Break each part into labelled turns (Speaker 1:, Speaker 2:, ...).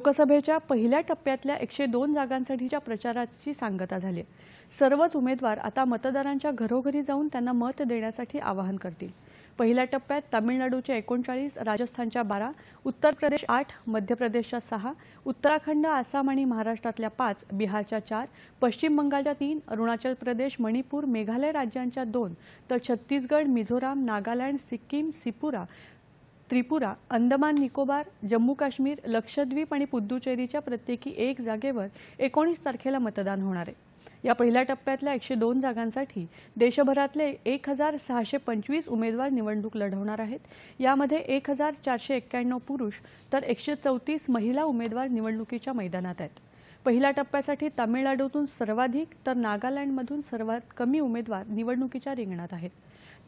Speaker 1: लोकसभेच्या पहिल्या टप्प्यातल्या एकशे दोन जागांसाठीच्या प्रचाराची सांगता झाली. सर्वच उमेदवार आता मतदारांच्या घरोघरी जाऊन त्यांना मत देण्यासाठी आवाहन करतील. पहिल्या टप्प्यात तामिळनाडूच्या एकोणचाळीस राजस्थानच्या बारा उत्तर प्रदेश आठ मध्य प्रदेशच्या सहा उत्तराखंड आसाम आणि महाराष्ट्रातल्या पाच बिहारच्या चार पश्चिम बंगालच्या तीन अरुणाचल प्रदेश मणिपूर मेघालय राज्यांच्या दोन तर छत्तीसगड मिझोराम नागालँड सिक्कीम सिपुरा त्रिपुरा अंदमान निकोबार जम्मू काश्मीर लक्षद्वीप आणि पुद्दुचेरीच्या प्रत्येकी एक जागेवर एकोणीस तारखेला मतदान होणार आहे. या पहिल्या टप्प्यातल्या एकशे दोन जागांसाठी देशभरातले एक हजार सहाशे पंचवीस उमेदवार निवडणूक लढवणार आहेत. यामध्ये एक हजार चारशे एक्क्याण्णव पुरुष तर एकशे चौतीस महिला उमेदवार निवडणुकीच्या मैदानात आहेत. पहिल्या टप्प्यासाठी तामिळनाडूतून सर्वाधिक तर नागालँडमधून सर्वात कमी उमेदवार निवडणुकीच्या रिंगणात आहेत.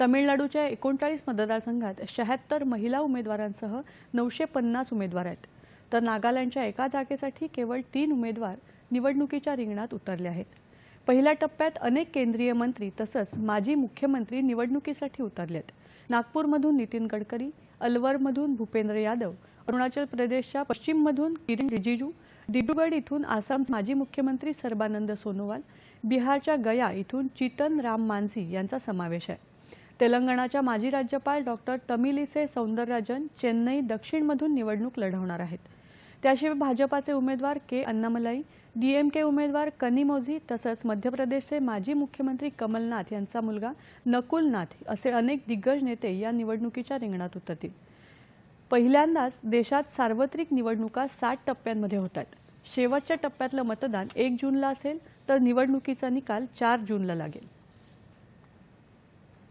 Speaker 1: तामिळनाडूच्या एकोणचाळीस मतदारसंघात शहात्तर महिला उमेदवारांसह नऊशे पन्नास उमेदवार आहेत. तर नागालँडच्या एका जागेसाठी केवळ तीन उमेदवार निवडणुकीच्या रिंगणात उतरले आहेत. पहिल्या टप्प्यात अनेक केंद्रीय मंत्री तसंच माजी मुख्यमंत्री निवडणुकीसाठी उतरले आहेत. नागपूरमधून नितीन गडकरी अलवरमधून भूपेंद्र यादव अरुणाचल प्रदेशच्या पश्चिममधून किरण रिजिजू डिब्रुगड इथून आसाम माजी मुख्यमंत्री सर्बानंद सोनोवाल बिहारच्या गया इथून चितन राम मांझी यांचा समावेश आहे. तेलंगणाच्या माजी राज्यपाल डॉक्टर तमिलिसे सौंदरराजन चेन्नई दक्षिणमधून निवडणूक लढवणार आहेत. त्याशिवाय भाजपाचे उमेदवार के. अन्नामलाई डीएमके उमेदवार कनिमोझी तसंच मध्य प्रदेशचे माजी मुख्यमंत्री कमलनाथ यांचा मुलगा नकुलनाथ असे अनेक दिग्गज नेते या निवडणुकीच्या रिंगणात उतरतील. पहिल्यांदाच देशात सार्वत्रिक निवडणुका सात टप्प्यांमध्ये होत आहेत. शेवटच्या टप्प्यातलं मतदान एक जूनला असेल तर निवडणुकीचा निकाल चार जूनला लागेल.